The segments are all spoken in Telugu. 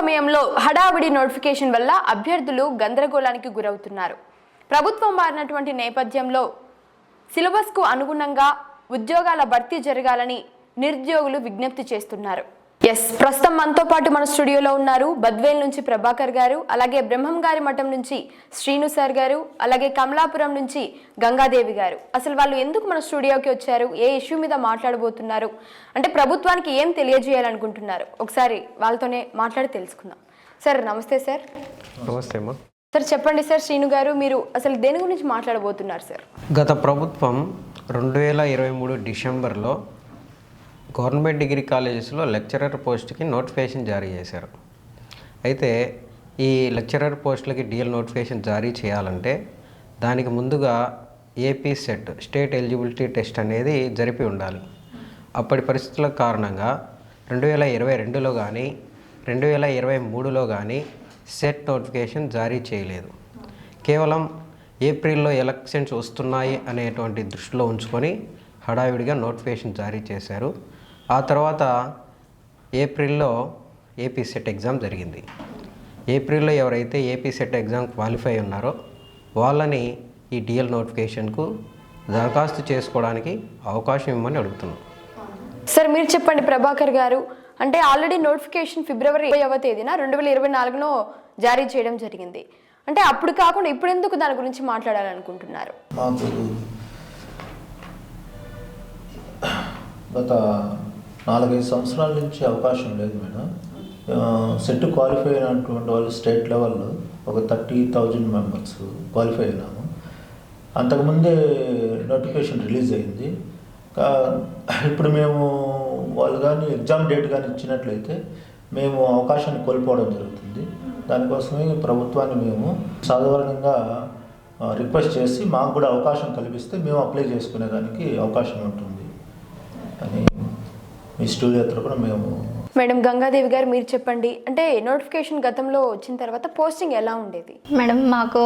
సమయంలో హడావిడి నోటిఫికేషన్ వల్ల అభ్యర్థులు గందరగోళానికి గురవుతున్నారు. ప్రభుత్వం మారినటువంటి నేపథ్యంలో సిలబస్కు అనుగుణంగా ఉద్యోగాల భర్తీ జరగాలని నిరుద్యోగులు విజ్ఞప్తి చేస్తున్నారు. ఎస్ ప్రస్తుతం మనతో పాటు మన స్టూడియోలో ఉన్నారు బద్వేల్ నుంచి ప్రభాకర్ గారు అలాగే బ్రహ్మం గారి మఠం నుంచి శ్రీను సార్ గారు అలాగే కమలాపురం నుంచి గంగాదేవి గారు. అసలు వాళ్ళు ఎందుకు మన స్టూడియోకి వచ్చారు? ఏ ఇష్యూ మీద మాట్లాడబోతున్నారు? అంటే ప్రభుత్వానికి ఏం తెలియజేయాలనుకుంటున్నారు? ఒకసారి వాళ్ళతోనే మాట్లాడి తెలుసుకుందాం. సార్ నమస్తే సార్ నమస్తే అమ్మా. సార్ చెప్పండి సార్ శ్రీను గారు మీరు అసలు దేని గురించి మాట్లాడబోతున్నారు సార్ గత ప్రభుత్వం రెండు వేల ఇరవై మూడు డిసెంబర్లో గవర్నమెంట్ డిగ్రీ కాలేజెస్లో లెక్చరర్ పోస్ట్కి నోటిఫికేషన్ జారీ చేశారు. అయితే ఈ లెక్చరర్ పోస్టులకి డిఎల్ నోటిఫికేషన్ జారీ చేయాలంటే దానికి ముందుగా AP SET state eligibility test అనేది జరిపి ఉండాలి. అప్పటి పరిస్థితుల కారణంగా రెండు వేల ఇరవై రెండులో కానీ రెండు వేల ఇరవై మూడులో కానీ సెట్ నోటిఫికేషన్ జారీ చేయలేదు. కేవలం ఏప్రిల్లో ఎలక్షన్స్ వస్తున్నాయి అనేటువంటి దృష్టిలో ఉంచుకొని హడావిడిగా నోటిఫికేషన్ జారీ చేశారు ఆ తర్వాత ఏప్రిల్లో ఏపీ సెట్ ఎగ్జామ్ జరిగింది. ఏప్రిల్లో ఎవరైతే ఏపీ సెట్ ఎగ్జామ్ క్వాలిఫై ఉన్నారో వాళ్ళని ఈ డిఎల్ నోటిఫికేషన్కు దరఖాస్తు చేసుకోవడానికి అవకాశం ఇవ్వమని అడుగుతున్నాం. సార్ మీరు చెప్పండి ప్రభాకర్ గారు. అంటే ఆల్రెడీ నోటిఫికేషన్ ఫిబ్రవరి ఇరవైవ తేదీన రెండు వేల ఇరవై నాలుగులో జారీ చేయడం జరిగింది. అంటే అప్పుడు కాకుండా ఇప్పుడు ఎందుకు దాని గురించి మాట్లాడాలనుకుంటున్నారు? మాకు గత నాలుగైదు సంవత్సరాల నుంచి అవకాశం లేదు మేడం. సెట్ క్వాలిఫై అయినటువంటి వాళ్ళు స్టేట్ లెవెల్లో ఒక థర్టీ థౌజండ్ మెంబర్స్ క్వాలిఫై అయినాము. అంతకుముందే నోటిఫికేషన్ రిలీజ్ అయింది. ఇప్పుడు మేము వాళ్ళు కానీ ఎగ్జామ్ డేట్ కానీ ఇచ్చినట్లయితే మేము అవకాశాన్ని కోల్పోవడం జరుగుతుంది. దానికోసమే ప్రభుత్వాన్ని మేము సాధారణంగా రిక్వెస్ట్ చేసి మాకు కూడా అవకాశం కల్పిస్తే మేము అప్లై చేసుకునేదానికి అవకాశం ఉంటుంది. అని మీ స్టూడియో తరపున మేము మేడం గంగాదేవి గారు మీరు చెప్పండి. అంటే నోటిఫికేషన్ గతంలో వచ్చిన తర్వాత పోస్టింగ్ ఎలా ఉండేది? మేడం మాకు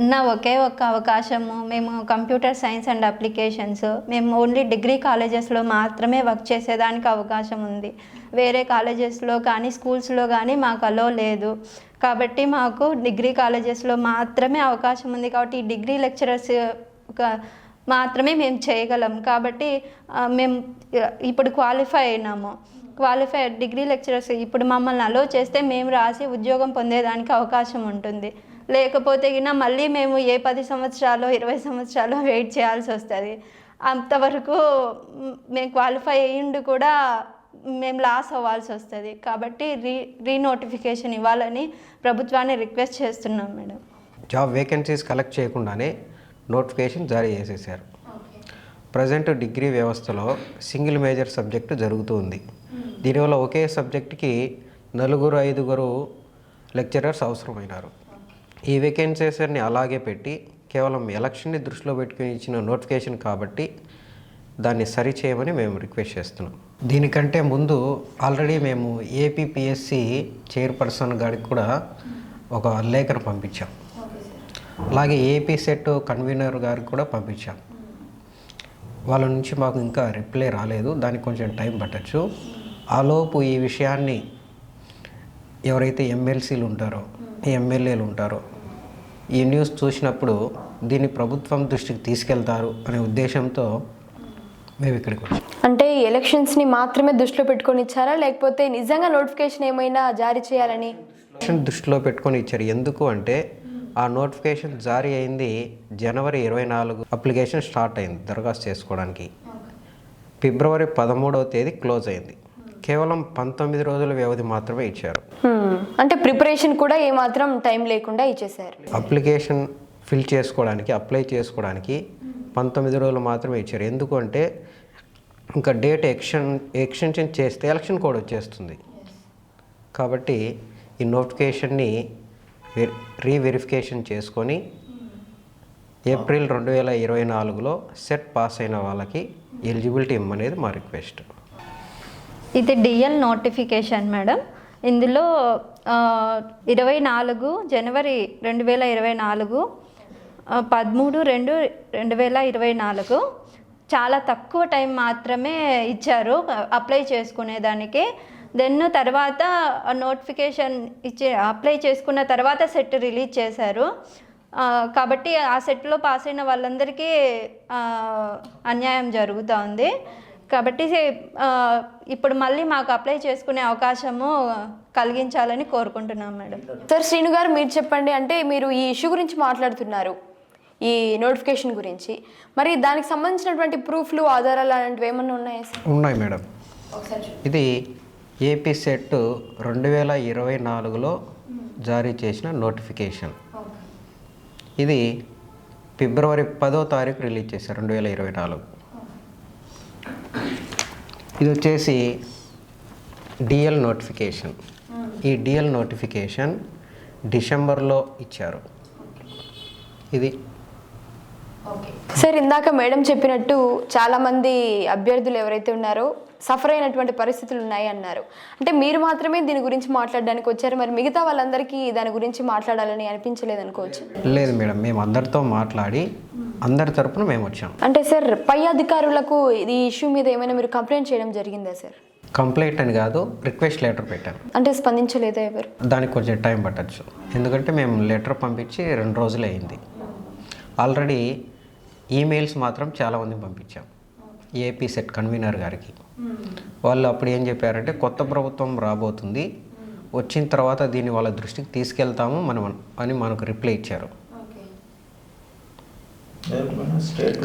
ఉన్న ఒకే ఒక్క అవకాశము మేము కంప్యూటర్ సైన్స్ అండ్ అప్లికేషన్స్ మేము ఓన్లీ డిగ్రీ కాలేజెస్లో మాత్రమే వర్క్ చేసేదానికి అవకాశం ఉంది. వేరే కాలేజెస్లో కానీ స్కూల్స్లో కానీ మాకు అలో లేదు. కాబట్టి మాకు డిగ్రీ కాలేజెస్లో మాత్రమే అవకాశం ఉంది. కాబట్టి ఈ డిగ్రీ లెక్చరర్స్ మాత్రమే మేము చేయగలం. కాబట్టి మేము ఇప్పుడు క్వాలిఫై అయినాము. క్వాలిఫై డిగ్రీ లెక్చరర్స్ ఇప్పుడు మమ్మల్ని అలో చేస్తే మేము రాసి ఉద్యోగం పొందేదానికి అవకాశం ఉంటుంది. లేకపోతే గిన మళ్ళీ మేము ఏ పది సంవత్సరాలు ఇరవై సంవత్సరాలు వెయిట్ చేయాల్సి వస్తుంది. అంతవరకు మేము క్వాలిఫై అయ్యిండు కూడా మేము లాస్ అవ్వాల్సి వస్తుంది. కాబట్టి రీ రీనోటిఫికేషన్ ఇవ్వాలని ప్రభుత్వాన్ని రిక్వెస్ట్ చేస్తున్నాం మేడం. జాబ్ వేకెన్సీస్ కలెక్ట్ చేయకుండానే నోటిఫికేషన్ జారీ చేసేసారు ప్రజెంట్ డిగ్రీ వ్యవస్థలో సింగిల్ మేజర్ సబ్జెక్టు జరుగుతూ ఉంది. దీనివల్ల ఒకే సబ్జెక్టుకి నలుగురు ఐదుగురు లెక్చరర్స్ అవసరమైనారు. ఈ వేకెన్సీస్ని అలాగే పెట్టి కేవలం ఎలక్షన్ని దృష్టిలో పెట్టుకుని ఇచ్చిన నోటిఫికేషన్ కాబట్టి దాన్ని సరిచేయమని మేము రిక్వెస్ట్ చేస్తున్నాం. దీనికంటే ముందు ఆల్రెడీ మేము ఏపీపీఎస్సి చైర్పర్సన్ గారికి కూడా ఒక లేఖను పంపించాం. అలాగే ఏపీ సెట్ కన్వీనర్ గారికి కూడా పంపించాం. వాళ్ళ నుంచి మాకు ఇంకా రిప్లై రాలేదు. దానికి కొంచెం టైం పట్టచ్చు. ఆలోపు ఈ విషయాన్ని ఎవరైతే ఎమ్మెల్సీలు ఉంటారో ఎమ్మెల్యేలు ఉంటారో ఈ న్యూస్ చూసినప్పుడు దీన్ని ప్రభుత్వం దృష్టికి తీసుకెళ్తారు అనే ఉద్దేశంతో మేము ఇక్కడికి వచ్చాం. అంటే ఈ ఎలక్షన్స్ని మాత్రమే దృష్టిలో పెట్టుకొని ఇచ్చారా? లేకపోతే నిజంగా నోటిఫికేషన్ ఏమైనా జారీ చేయాలని? ఎలక్షన్ దృష్టిలో పెట్టుకొని ఇచ్చారు. ఎందుకు అంటే ఆ నోటిఫికేషన్ జారీ అయింది జనవరి ఇరవై నాలుగు అప్లికేషన్ స్టార్ట్ అయింది దరఖాస్తు చేసుకోవడానికి. ఫిబ్రవరి పదమూడవ తేదీ క్లోజ్ అయింది. కేవలం పంతొమ్మిది రోజుల వ్యవధి మాత్రమే ఇచ్చారు. అంటే ప్రిపరేషన్ కూడా ఏమాత్రం టైం లేకుండా ఇచ్చేసారు అప్లికేషన్ ఫిల్ చేసుకోవడానికి అప్లై చేసుకోవడానికి పంతొమ్మిది రోజులు మాత్రమే ఇచ్చారు. ఎందుకు అంటే ఇంకా డేట్ ఎక్షన్ ఎక్స్టెన్షన్ చేస్తే ఎలక్షన్ కోడ్ వచ్చేస్తుంది. కాబట్టి ఈ నోటిఫికేషన్ని రీవెరిఫికేషన్ చేసుకొని ఏప్రిల్ రెండు వేల ఇరవై నాలుగులో సెట్ పాస్ అయిన వాళ్ళకి ఎలిజిబిలిటీ ఇమ్మనేది మా రిక్వెస్ట్ ఇది డిఎల్ నోటిఫికేషన్ మేడం ఇందులో ఇరవై నాలుగు జనవరి రెండు వేల ఇరవై నాలుగు పదమూడు రెండు రెండు వేల ఇరవై నాలుగు చాలా తక్కువ టైం మాత్రమే ఇచ్చారు అప్లై చేసుకునేదానికి. దెన్ తర్వాత నోటిఫికేషన్ ఇచ్చే అప్లై చేసుకున్న తర్వాత సెట్ రిలీజ్ చేశారు. కాబట్టి ఆ సెట్లో పాస్ అయిన వాళ్ళందరికీ అన్యాయం జరుగుతూ ఉంది కాబట్టి ఇప్పుడు మళ్ళీ మాకు అప్లై చేసుకునే అవకాశము కలిగించాలని కోరుకుంటున్నాం మేడం. సార్ శ్రీను గారు మీరు చెప్పండి అంటే మీరు ఈ ఇష్యూ గురించి మాట్లాడుతున్నారు ఈ నోటిఫికేషన్ గురించి. మరి దానికి సంబంధించినటువంటి ప్రూఫ్లు ఆధారాలు అలాంటివి ఏమన్నా ఉన్నాయా సార్ ఉన్నాయి మేడం. ఇది ఏపీ సెట్ రెండు వేల ఇరవై నాలుగులో జారీ చేసిన నోటిఫికేషన్. ఇది ఫిబ్రవరి పదో తారీఖు రిలీజ్ చేశారు రెండు వేల ఇరవై నాలుగు. ఇది వచ్చేసి డిఎల్ నోటిఫికేషన్. ఈ డిఎల్ నోటిఫికేషన్ డిసెంబర్లో ఇచ్చారు. ఇది సార్ ఇందాక మేడం చెప్పినట్టు చాలా మంది అభ్యర్థులు ఎవరైతే ఉన్నారో సఫర్ అయినటువంటి పరిస్థితులు ఉన్నాయి అన్నారు. అంటే మీరు మాత్రమే దీని గురించి మాట్లాడడానికి వచ్చారు. మరి మిగతా వాళ్ళందరికీ దాని గురించి మాట్లాడాలని అనిపించలేదు అనుకోవచ్చు. లేదు మేడం మేము అందరితో మాట్లాడి అందరి తరపున మేము వచ్చాం. అంటే సార్ పై అధికారులకు ఈ ఇష్యూ మీద ఏమైనా మీరు కంప్లైంట్ చేయడం జరిగిందా సార్? కంప్లైంట్ అని కాదు రిక్వెస్ట్ లెటర్ పెట్టాను అంటే స్పందించలేదా ఎవరు? దానికి కొంచెం టైం పట్టచ్చు. ఎందుకంటే మేము లెటర్ పంపించి రెండు రోజులే అయింది. ఆల్రెడీ ఈమెయిల్స్ మాత్రం చాలామంది పంపించాం. ఏపీ సెట్ కన్వీనర్ గారికి. వాళ్ళు అప్పుడు ఏం చెప్పారంటే కొత్త ప్రభుత్వం రాబోతుంది. వచ్చిన తర్వాత దీన్ని వాళ్ళ దృష్టికి తీసుకెళ్తాము మనం అని మనకు రిప్లై ఇచ్చారు.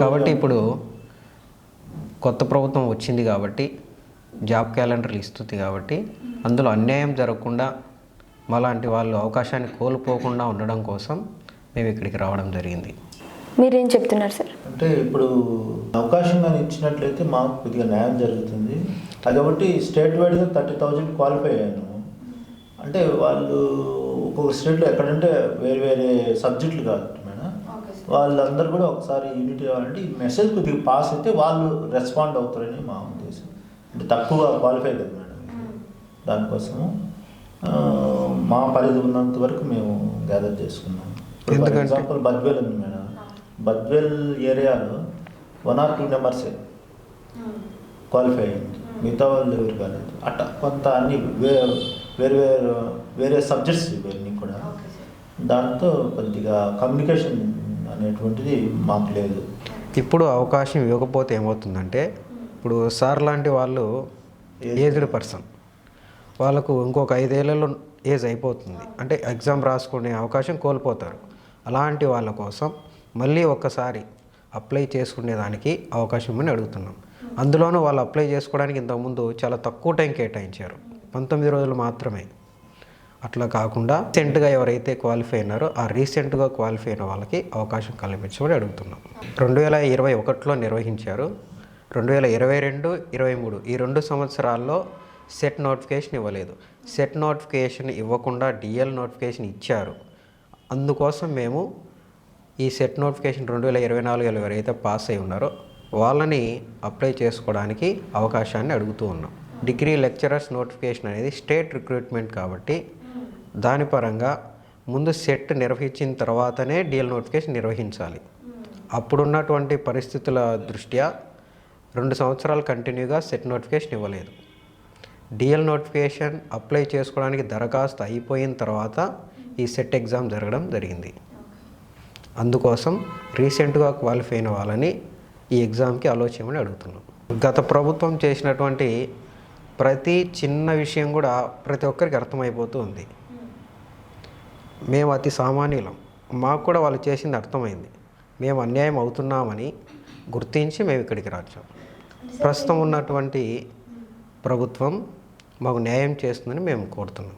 కాబట్టి ఇప్పుడు కొత్త ప్రభుత్వం వచ్చింది కాబట్టి జాబ్ క్యాలెండర్లు ఇస్తుంది కాబట్టి అందులో అన్యాయం జరగకుండా మాలాంటి వాళ్ళు అవకాశాన్ని కోల్పోకుండా ఉండడం కోసం మేము ఇక్కడికి రావడం జరిగింది. మీరేం చెప్తున్నారు సార్? అంటే ఇప్పుడు అవకాశం కానీ ఇచ్చినట్లయితే మాకు కొద్దిగా న్యాయం జరుగుతుంది. అది కాబట్టి స్టేట్ వైడ్గా థర్టీ థౌజండ్ క్వాలిఫై అయ్యాను. అంటే వాళ్ళు ఒక్కొక్క స్టేట్లో ఎక్కడంటే వేరే వేరే సబ్జెక్టులు కాదు మేడం. వాళ్ళందరూ కూడా ఒకసారి యూనిట్ ఇవ్వాలంటే ఈ మెసేజ్ కొద్దిగా పాస్ అయితే వాళ్ళు రెస్పాండ్ అవుతారని మా ఉద్దేశం. అంటే తక్కువ క్వాలిఫై కదా మేడం. దానికోసము ఆ, మా పరిధి ఉన్నంత వరకు మేము గ్యాదర్ చేసుకున్నాం ఎగ్జాంపుల్ బద్వేల్ ఉంది మేడం. బద్వేల్ ఏరియాలో వన్ ఆర్ టూ నెంబర్సే క్వాలిఫై అయింది మిగతా వాళ్ళు ఎవరు కాలేదు. అట్లా కొంత అన్ని వే వేరు వేరు వేరే సబ్జెక్ట్స్ ఇవన్నీ కూడా. దాంతో కొద్దిగా కమ్యూనికేషన్ అనేటువంటిది మాకు లేదు. ఇప్పుడు అవకాశం ఇవ్వకపోతే ఏమవుతుందంటే ఇప్పుడు సార్ లాంటి వాళ్ళు ఏజ్డ్ పర్సన్. వాళ్ళకు ఇంకొక ఐదేళ్ళలో ఏజ్ అయిపోతుంది. అంటే ఎగ్జామ్ రాసుకునే అవకాశం కోల్పోతారు. అలాంటి వాళ్ళ కోసం మళ్ళీ ఒక్కసారి అప్లై చేసుకునేదానికి అవకాశం అని అడుగుతున్నాం. అందులోనూ వాళ్ళు అప్లై చేసుకోవడానికి ఇంతకుముందు చాలా తక్కువ టైం కేటాయించారు. పంతొమ్మిది రోజులు మాత్రమే. అట్లా కాకుండా రీసెంట్గా ఎవరైతే క్వాలిఫై అయినారో ఆ రీసెంట్గా క్వాలిఫై అయిన వాళ్ళకి అవకాశం కల్పించమని అడుగుతున్నాం. రెండు వేల ఇరవై ఒకటిలో నిర్వహించారు. రెండు వేల ఇరవై రెండు ఇరవై మూడు ఈ రెండు సంవత్సరాల్లో సెట్ నోటిఫికేషన్ ఇవ్వలేదు. సెట్ నోటిఫికేషన్ ఇవ్వకుండా డిఎల్ నోటిఫికేషన్ ఇచ్చారు. అందుకోసం మేము ఈ సెట్ నోటిఫికేషన్ రెండు వేల ఇరవై నాలుగులో ఎవరైతే పాస్ అయి ఉన్నారో వాళ్ళని అప్లై చేసుకోవడానికి అవకాశాన్ని అడుగుతూ ఉన్నాం. డిగ్రీ లెక్చరర్స్ నోటిఫికేషన్ అనేది స్టేట్ రిక్రూట్మెంట్ కాబట్టి దాని పరంగా ముందు సెట్ నిర్వహించిన తర్వాతనే డిఎల్ నోటిఫికేషన్ నిర్వహించాలి. అప్పుడున్నటువంటి పరిస్థితుల దృష్ట్యా రెండు సంవత్సరాలు కంటిన్యూగా సెట్ నోటిఫికేషన్ ఇవ్వలేదు. డిఎల్ నోటిఫికేషన్ అప్లై చేసుకోవడానికి దరఖాస్తు అయిపోయిన తర్వాత ఈ సెట్ ఎగ్జామ్ జరగడం జరిగింది. అందుకోసం రీసెంట్గా క్వాలిఫై అయిన వాళ్ళని ఈ ఎగ్జామ్కి అలో చేయమని అడుగుతున్నాం. గత ప్రభుత్వం చేసినటువంటి ప్రతి చిన్న విషయం కూడా ప్రతి ఒక్కరికి అర్థమైపోతూ ఉంది. మేము అతి సామాన్యులం. మాకు కూడా వాళ్ళు చేసింది అర్థమైంది. మేము అన్యాయం అవుతున్నామని గుర్తించి మేము ఇక్కడికి రాచాం. ప్రస్తుతం ఉన్నటువంటి ప్రభుత్వం మాకు న్యాయం చేస్తుందని మేము కోరుతున్నాం.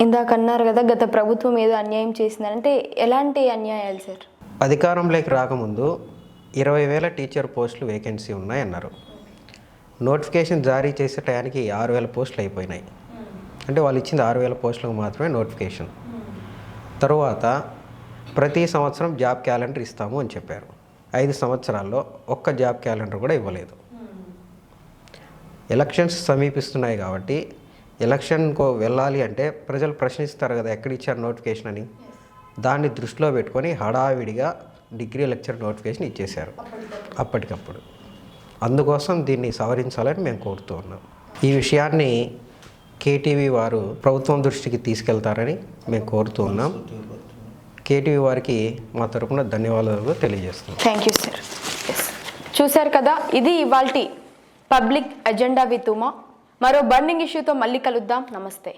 ఇందాక అన్నారు కదా గత ప్రభుత్వం ఏదో అన్యాయం చేసిందంటే ఎలాంటి అన్యాయాలు సార్? అధికారంలోకి రాకముందు ఇరవై వేల టీచర్ పోస్టులు వేకెన్సీ ఉన్నాయన్నారు. నోటిఫికేషన్ జారీ చేసే టయానికి ఆరు వేల పోస్టులు అయిపోయినాయి. అంటే వాళ్ళు ఇచ్చింది ఆరు వేల పోస్టులకు మాత్రమే నోటిఫికేషన్. తరువాత ప్రతి సంవత్సరం జాబ్ క్యాలెండర్ ఇస్తాము అని చెప్పారు. ఐదు సంవత్సరాల్లో ఒక్క జాబ్ క్యాలెండర్ కూడా ఇవ్వలేదు. ఎలక్షన్స్ సమీపిస్తున్నాయి కాబట్టి ఎలక్షన్కు వెళ్ళాలి అంటే ప్రజలు ప్రశ్నిస్తారు కదా ఎక్కడ ఇచ్చారు నోటిఫికేషన్ అని. దాన్ని దృష్టిలో పెట్టుకొని హడావిడిగా డిగ్రీ లెక్చర్ నోటిఫికేషన్ ఇచ్చేశారు. అప్పటికప్పుడు. అందుకోసం దీన్ని సవరించాలని మేము కోరుతూ ఉన్నాం. ఈ విషయాన్ని కేటీవీ వారు ప్రభుత్వం దృష్టికి తీసుకెళ్తారని మేము కోరుతూ ఉన్నాం. కేటీవీ వారికి మా తరపున ధన్యవాదాలు తెలియజేస్తున్నాం. థ్యాంక్ యూ సార్ చూశారు కదా ఇది ఇవాల్టి పబ్లిక్ అజెండా విత్ ఉమా. మరో బర్నింగ్ ఇష్యూతో మళ్ళీ కలుద్దాం. నమస్తే.